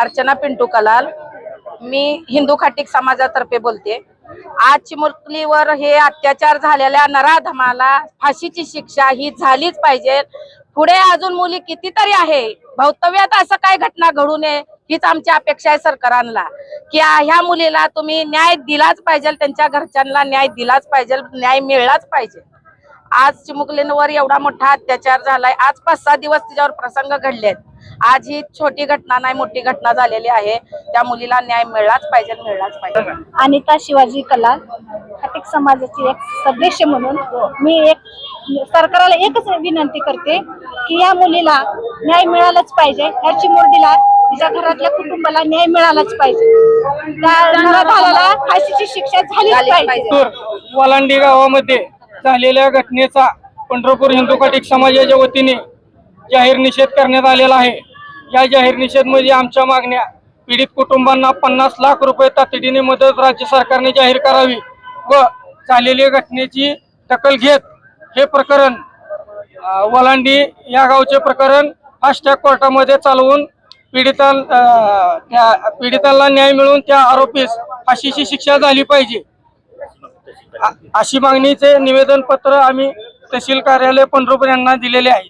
अर्चना पिंटू कलाल. मी हिंदू खाटिक समाजातर्फे बोलते. आज चिमुकलीवर हे अत्याचार झालेल्या नराधमाला फाशीची शिक्षा ही झालीच पाहिजे. पुढे अजून मुली कितीतरी आहे? भवितव्यात असं काय घटना घडू नये हीच आमची अपेक्षा आहे सरकारांना. की ह्या मुलीला तुम्ही न्याय दिलाच पाहिजे त्यांच्या घरच्यांना न्याय दिलाच पाहिजे न्याय मिळलाच पाहिजे. आज चिमुकलींवर एवढा मोठा अत्याचार झालाय. आज पाच सहा दिवस तिच्यावर प्रसंग घडलेत. आज ही छोटी घटना नाही मोठी घटना झालेली आहे. त्या मुलीला न्याय मिळलाच पाहिजे मिळलाच पाहिजे. अनिता शिवाजी कलाल खाटिक समाजाची एक सदस्य म्हणून मी एक सरकारला एकच विनंती करते की या मुलीला न्याय मिळालाच पाहिजे. या चिमुरडीला तिच्या घरातल्या कुटुंबाला न्याय मिळालाच पाहिजे. त्या फाशीची शिक्षा झालीच झालीच पाहिजे. वालांडी गावामध्ये झालेल्या घटनेचा पंढरपूर हिंदू काटिक समाजाच्या वतीने जाहीर निषेध करण्यात आलेला आहे. या जाहीर निषेधमध्ये आमच्या मागण्या पीडित कुटुंबांना पन्नास लाख रुपये तातडीने मदत राज्य सरकारने जाहीर करावी व झालेल्या घटनेची दखल घेत हे प्रकरण वलांडी या गावचे प्रकरण फास्टॅग कोर्टामध्ये चालवून पीडितां त्या पीडितांना न्याय मिळून त्या आरोपीस फाशीची शिक्षा झाली पाहिजे. अशी मागणीचे निवेदन पत्र आम्ही तहसील कार्यालय पंढरपूर यांना दिलेले आहे.